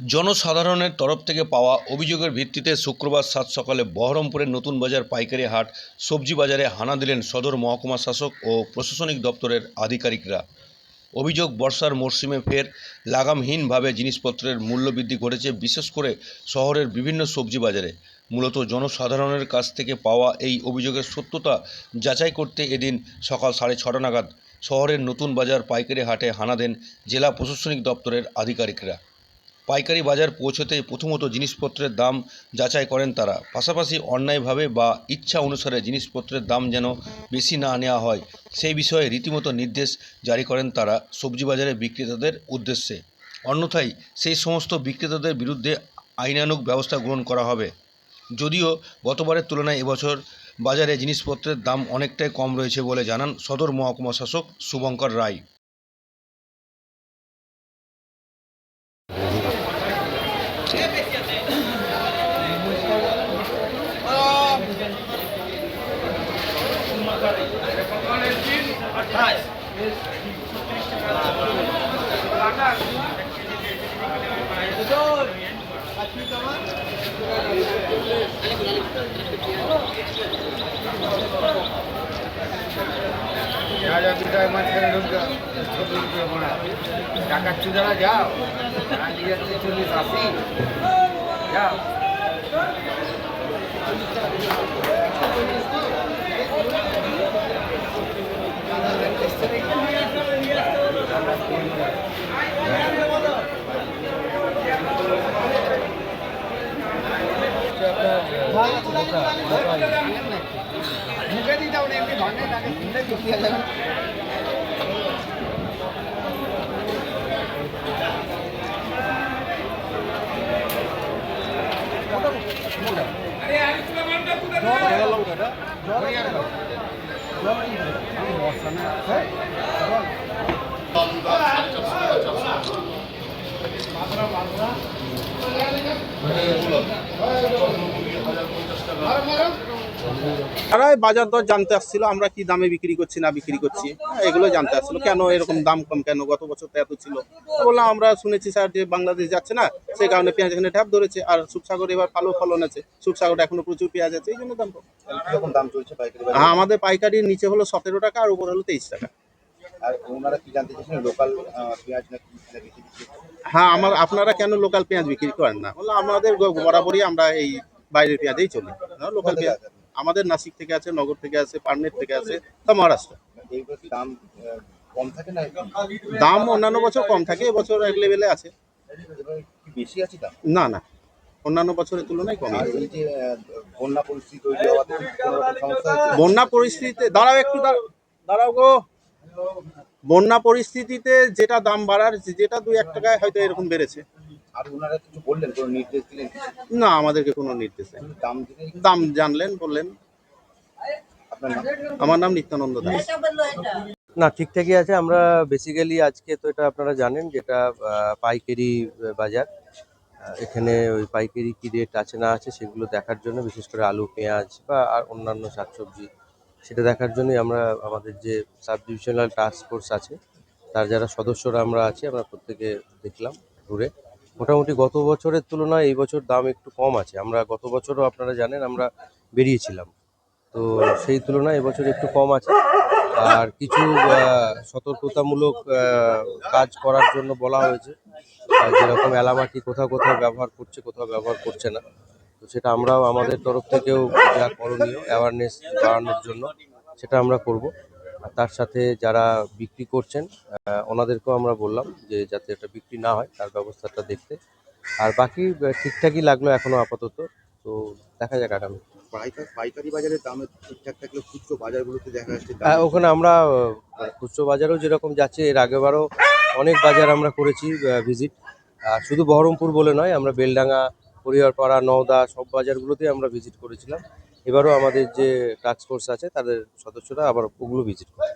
জনসাধারণের তরফ থেকে পাওয়া অভিযোগের ভিত্তিতে শুক্রবার সাত সকালে বহরমপুরের নতুন বাজার পাইকারি হাট সবজি বাজারে হানা দিলেন সদর মহকুমা শাসক ও প্রশাসনিক দপ্তরের আধিকারিকরা। অভিযোগ, বর্ষার মরশুমে ফের লাগামহীনভাবে জিনিসপত্রের মূল্যবৃদ্ধি ঘটেছে, বিশেষ করে শহরের বিভিন্ন সবজি বাজারে। মূলত জনসাধারণের কাছ থেকে পাওয়া এই অভিযোগের সত্যতা যাচাই করতে এদিন সকাল সাড়ে ছটা নাগাদ শহরের নতুন বাজার পাইকারি হাটে হানা দেন জেলা প্রশাসনিক দপ্তরের আধিকারিকরা। পাইকারি বাজার পৌঁছতে প্রথমত জিনিসপত্রের দাম যাচাই করেন তারা। পাশাপাশি অন্যায়ভাবে বা ইচ্ছা অনুসারে জিনিসপত্রের দাম যেন বেশি না নেওয়া হয়, সেই বিষয়ে রীতিমতো নির্দেশ জারি করেন তারা সবজি বাজারে বিক্রেতাদের উদ্দেশ্যে। অন্যথায় সেই সমস্ত বিক্রেতাদের বিরুদ্ধে আইনানুগ ব্যবস্থা গ্রহণ করা হবে। যদিও গতবারের তুলনায় এবছর বাজারে জিনিসপত্রের দাম অনেকটাই কম রয়েছে বলে জানান সদর মহকুমা শাসক শুভঙ্কর রায়। যা যা বিদায় মাঝখানে ঢুকবে ছবি মারা টাকার চুদারা যাও যাচ্ছে চল্লিশ আশি। যাও। মুখে দিতে হবে এমনি ভাঙে তাকে কিনলে বিক্রি হয়ে যাবে তারা বাজার দর জানতে আসছিল আমরা কি দামে বিক্রি করছি না বিক্রি করছি হ্যাঁ, এগুলো জানতে আসছিল। কেন এরকম দাম কম কেন? গত বছর তো এত ছিল। বললাম আমরা শুনেছি স্যার যে বাংলাদেশ যাচ্ছে না সেই কারণে পেঁয়াজ এখানে ঢ্যাপ ধরেছে আর সুপসাগর এবার ভালো ফলন আছে। সুপসাগর এখনও প্রচুর পেঁয়াজ আছে এই জন্য দাম কম। দাম চলছে পাইকারি হ্যাঁ আমাদের পাইকারির নিচে হলো সতেরো টাকা আর উপর হলো তেইশ টাকা। আর ওনারা কি জানতে চাইছেন লোকাল পেঁয়াজ নাকি না বেশি বিক্রি হ্যাঁ আমার আপনারা কেন লোকাল পেঁয়াজ বিক্রি করেন না? বললাম আমাদের বরাবরই আমরা এই বাইরের পেঁয়াজেই চলি। লোকাল পেঁয়াজ। আমাদের নাসিক থেকে আছে নগর থেকে আছে পার্নেট থেকে আছে সব মহারাষ্ট্র। দাম কম থাকে না? দাম অন্যান্য বছর কম থাকে এবছর এক লেভেলে আছে। বেশি আছে দাম? না না অন্যান্য বছরের তুলনায় কম। আহ, বন্যা পরিস্থিতি তৈরি হওয়াতে পরিস্থিতিতে দাঁড়াও একটু দাঁড়াও গো। বন্যা পরিস্থিতিতে যেটা দাম বাড়ার যেটা দুই এক টাকায় হয়তো এরকম বেড়েছে। আর ওনারা কিছু বললেন? কোনো নির্দেশ দিলেন না আমাদেরকে কোনো নির্দেশ নেই দাম দাম জানলেন বললেন। আপনার নাম? আমার নাম নিত্যানন্দ দাস। না ঠিকঠাকই আছে। আমরা বেসিক্যালি আজকে তো এটা আপনারা জানেন যেটা পাইকারি বাজার। এখানে ওই পাইকারি কি রেট আছে না আছে সেগুলো দেখার জন্য বিশেষ করে আলু পেঁয়াজ বা আর অন্যান্য শাকসবজি সেটা দেখার জন্যই আমরা আমাদের যে সাব ডিভিশনাল টাস্ক ফোর্স আছে তার যারা সদস্যরা আমরা আছি আমরা প্রত্যেকে দেখলাম ঘুরে। মোটামুটি গত বছরের তুলনায় এই বছর দাম একটু কম আছে। আমরা গত বছরও আপনারা জানেন আমরা বেরিয়েছিলাম। তো সেই তুলনায় এবছর একটু কম আছে। আর কিছু সতর্কতামূলক কাজ করার জন্য বলা হয়েছে। যেরকম এলামাটি কোথাও কোথাও ব্যবহার করছে, কোথাও ব্যবহার করছে না। তো সেটা আমরাও আমাদের তরফ থেকেও যা করণীয় অ্যাওয়ারনেস বাড়ানোর জন্য সেটা আমরা করব। তার সাথে যারা বিক্রি করছেন ওনাদেরকেও আমরা বললাম যে যাতে এটা বিক্রি না হয় তার ব্যবস্থাটা দেখতে। আর বাকি ঠিকঠাকই লাগল এখনও আপাতত তো দেখা যাক আগামী। পাইকারি পাইকারি বাজারের দাম ঠিকঠাক থাকলে খুচরো বাজারগুলোতে দেখা যাচ্ছে হ্যাঁ ওখানে আমরা খুচরো বাজারেও যেরকম যাচ্ছে এর আগেবারও অনেক বাজার আমরা করেছি ভিজিট আর শুধু বহরমপুর বলে নয় আমরা বেলডাঙ্গা পরিবারপাড়া নওদা সব বাজারগুলোতেই আমরা ভিজিট করেছিলাম। এবারও আমাদের যে টাস্ক ফোর্স আছে তাদের সদস্যরা আবার ওগুলো ভিজিট করে